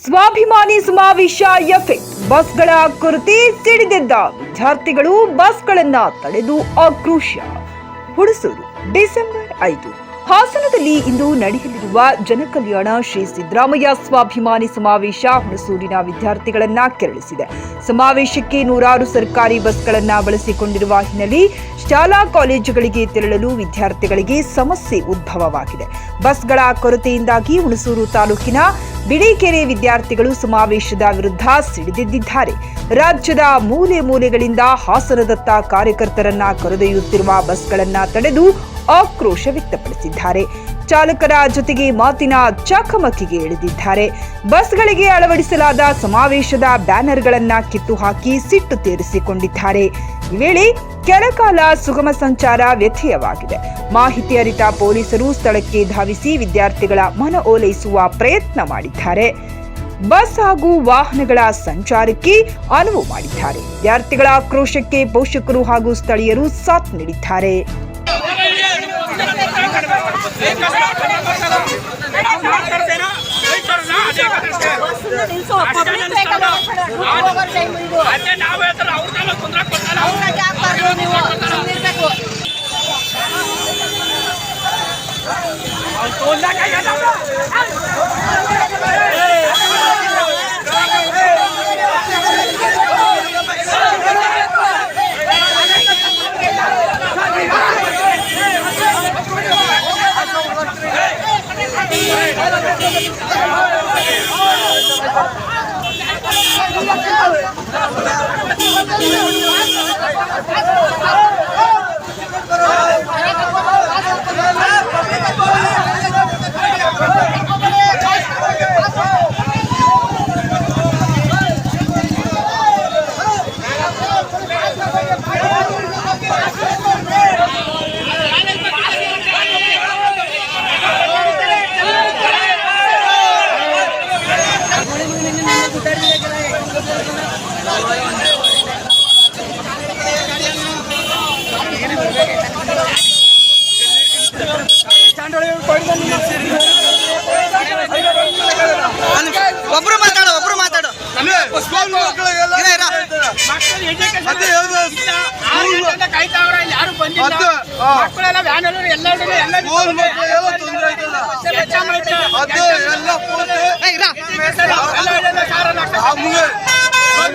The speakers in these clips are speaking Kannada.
ಸ್ವಾಭಿಮಾನಿ ಸಮಾವೇಶ ಎಫೆಕ್ಟ್. ಬಸ್ಗಳ ಕೊರತೆ ಸಿಡಿದಿದ್ದ ವಿದ್ಯಾರ್ಥಿಗಳು ಬಸ್ಗಳನ್ನ ತಡೆದು ಆಕ್ರೋಶ. ಹುಣಸೂರು ಡಿಸೆಂಬರ್ ಐದು. ಹಾಸನದಲ್ಲಿ ಇಂದು ನಡೆಯಲಿರುವ ಜನಕಲ್ಯಾಣ ಶ್ರೀ ಸಿದ್ದರಾಮಯ್ಯ ಸ್ವಾಭಿಮಾನಿ ಸಮಾವೇಶ ಹುಣಸೂರಿನ ವಿದ್ಯಾರ್ಥಿಗಳನ್ನ ಕೆರಳಿಸಿದೆ. ಸಮಾವೇಶಕ್ಕೆ ನೂರಾರು ಸರ್ಕಾರಿ ಬಸ್ಗಳನ್ನು ಬಳಸಿಕೊಂಡಿರುವ ಹಿನ್ನೆಲೆ ಶಾಲಾ ಕಾಲೇಜುಗಳಿಗೆ ತೆರಳಲು ವಿದ್ಯಾರ್ಥಿಗಳಿಗೆ ಸಮಸ್ಯೆ ಉದ್ಭವವಾಗಿದೆ. ಬಸ್ಗಳ ಕೊರತೆಯಿಂದಾಗಿ ಹುಣಸೂರು ತಾಲೂಕಿನ ಬಿಳಿಕೆರೆ ವಿದ್ಯಾರ್ಥಿಗಳು ಸಮಾವೇಶದ ವಿರುದ್ಧ ಸಿಡಿದೆದ್ದಿದ್ದಾರೆ. ರಾಜ್ಯದ ಮೂಲೆ ಮೂಲೆಗಳಿಂದ ಹಾಸನದತ್ತ ಕಾರ್ಯಕರ್ತರನ್ನ ಕರೆದೊಯ್ಯುತ್ತಿರುವ ಬಸ್ಗಳನ್ನ ತಡೆದು ಆಕ್ರೋಶ ವ್ಯಕ್ತಪಡಿಸಿದ್ದಾರೆ. ಚಾಲಕರ ಜೊತೆಗೆ ಮಾತಿನ ಚಕಮಕಿಗೆ ಇಳಿದಿದ್ದಾರೆ. ಬಸ್ಗಳಿಗೆ ಅಳವಡಿಸಲಾದ ಸಮಾವೇಶದ ಬ್ಯಾನರ್ಗಳನ್ನ ಕಿತ್ತು ಹಾಕಿ ಸಿಟ್ಟು ತೀರಿಸಿಕೊಂಡಿದ್ದಾರೆ. ಈ ವೇಳೆ ಕೆಲಕಾಲ ಸುಗಮ ಸಂಚಾರ ವ್ಯತ್ಯಯವಾಗಿದೆ ಮಾಹಿತಿ ಅರಿತ ಪೊಲೀಸರು ಸ್ಥಳಕ್ಕೆ ಧಾವಿಸಿ ವಿದ್ಯಾರ್ಥಿಗಳ ಮನ ಓಲೈಸುವ ಪ್ರಯತ್ನ ಮಾಡಿದ್ದಾರೆ. ಬಸ್ ಹಾಗೂ ವಾಹನಗಳ ಸಂಚಾರಕ್ಕೆ ಅನುವು ಮಾಡಿದ್ದಾರೆ. ವಿದ್ಯಾರ್ಥಿಗಳ ಆಕ್ರೋಶಕ್ಕೆ ಪೋಷಕರು ಹಾಗೂ ಸ್ಥಳೀಯರು ಸಾಥ್ ನೀಡಿದ್ದಾರೆ. ಅದೇ ನಾವು ಹೇಳ್ತಾರೆ ಅವ್ರನ್ನೆಲ್ಲ ತೊಂದರೆ ಕೊಡ್ತಾರೆ ಅವ್ರಿಗೆ ಹಾಕ್ಬಾರ್ದು ನೀವು ಸುಮ್ಮನಿರ್ಬೇಕು ಒಬ್ರು ಮಾತಾಡು ಒಬ್ರು ಮಾತಾಡು. ಎಲ್ಲರೂ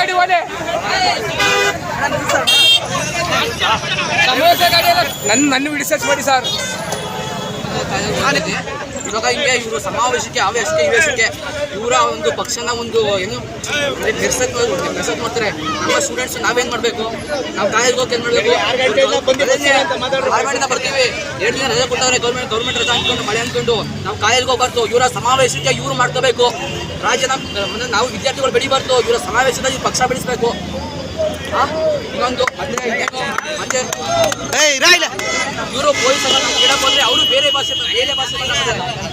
ಗಾಡಿ ಒಲೆ ಸಮೋಸ ಗಾಡಿ ಎಲ್ಲ ನನ್ನ ನನ್ನ ವಿಡಿಸರ್ಚ್ ಮಾಡಿ ಸರ್. ಇವಾಗ ಹಿಂಗೆ ಇವರು ಸಮಾವೇಶಕ್ಕೆ ಆವೇಶಕ್ಕೆ ಇವೇಶಕ್ಕೆ ಇವರ ಒಂದು ಪಕ್ಷನ ಒಂದು ಏನು ನಿರ್ಸತ್ ನಿರ್ಸತ್ ಮಾಡ್ತಾರೆ ನಮ್ಮ ಸ್ಟೂಡೆಂಟ್ಸ್ ನಾವೇನ್ ಮಾಡ್ಬೇಕು? ನಾವು ಕಾಲೇಜ್ಗೆ ಹೋಗಿ ಏನ್ ಮಾಡ್ಬೇಕು? ಬರ್ತೀವಿ. ಎರಡು ದಿನ ರಜೆ ಕೊಟ್ಟವ್ರೆ ಗೌರ್ಮೆಂಟ್ ಗೌರ್ಮೆಂಟ್ ರಜೆ ಅನ್ಕೊಂಡು ಮಳೆ ಅನ್ಕೊಂಡು ನಾವು ಕಾಲೇಜ್ಗೆ ಹೋಗ್ಬಾರ್ದು. ಇವರ ಸಮಾವೇಶಕ್ಕೆ ಇವ್ರು ಮಾಡ್ಕೋಬೇಕು. ರಾಜ್ಯದ ನಾವು ವಿದ್ಯಾರ್ಥಿಗಳು ಬೆಳಿಬಾರ್ದು. ಇವರ ಸಮಾವೇಶದಲ್ಲಿ ಪಕ್ಷ ಬೆಳೆಸ್ಬೇಕು. ಆ? ಇನ್ನೊಂದು ಇವರು ಪೊಲೀಸ್ ನಮ್ಗೆ ನಾವು ಬಂದ್ರೆ ಅವರು ಬೇರೆ ಭಾಷೆ ಬೇರೆ ಭಾಷೆ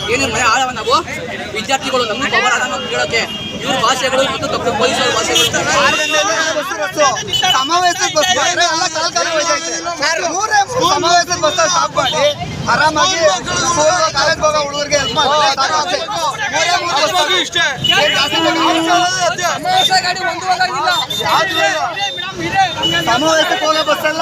ಮಾತಾಡ್ತಾರೆ ಏನು ಮನೆ ಆಳವ ನಾವು. ವಿದ್ಯಾರ್ಥಿಗಳು ನಮ್ಮ ಪವರ್ ಅದ ನಮ್ಗೆ ಕೇಳೋಕೆ. ಇವ್ರ ಭಾಷೆಗಳು ಮತ್ತು ತಪ್ಪು ಪೊಲೀಸರ ಭಾಷೆಗಳು ಸಮಾವೇಶದ ಬಸ್ ಸಮಾವೇಶದ ಸ್ಟಾಪ್ ಮಾಡಿ. ಆರಾಮಾಗಿ ಸ್ಕೂಲ್ ಕಾಲೇಜ್ ಹೋಗೋ ಹುಡುಗರಿಗೆ ಸಮಾವೇಶಕ್ಕೆ ಹೋಗೋ ಬಸ್ ಎಲ್ಲ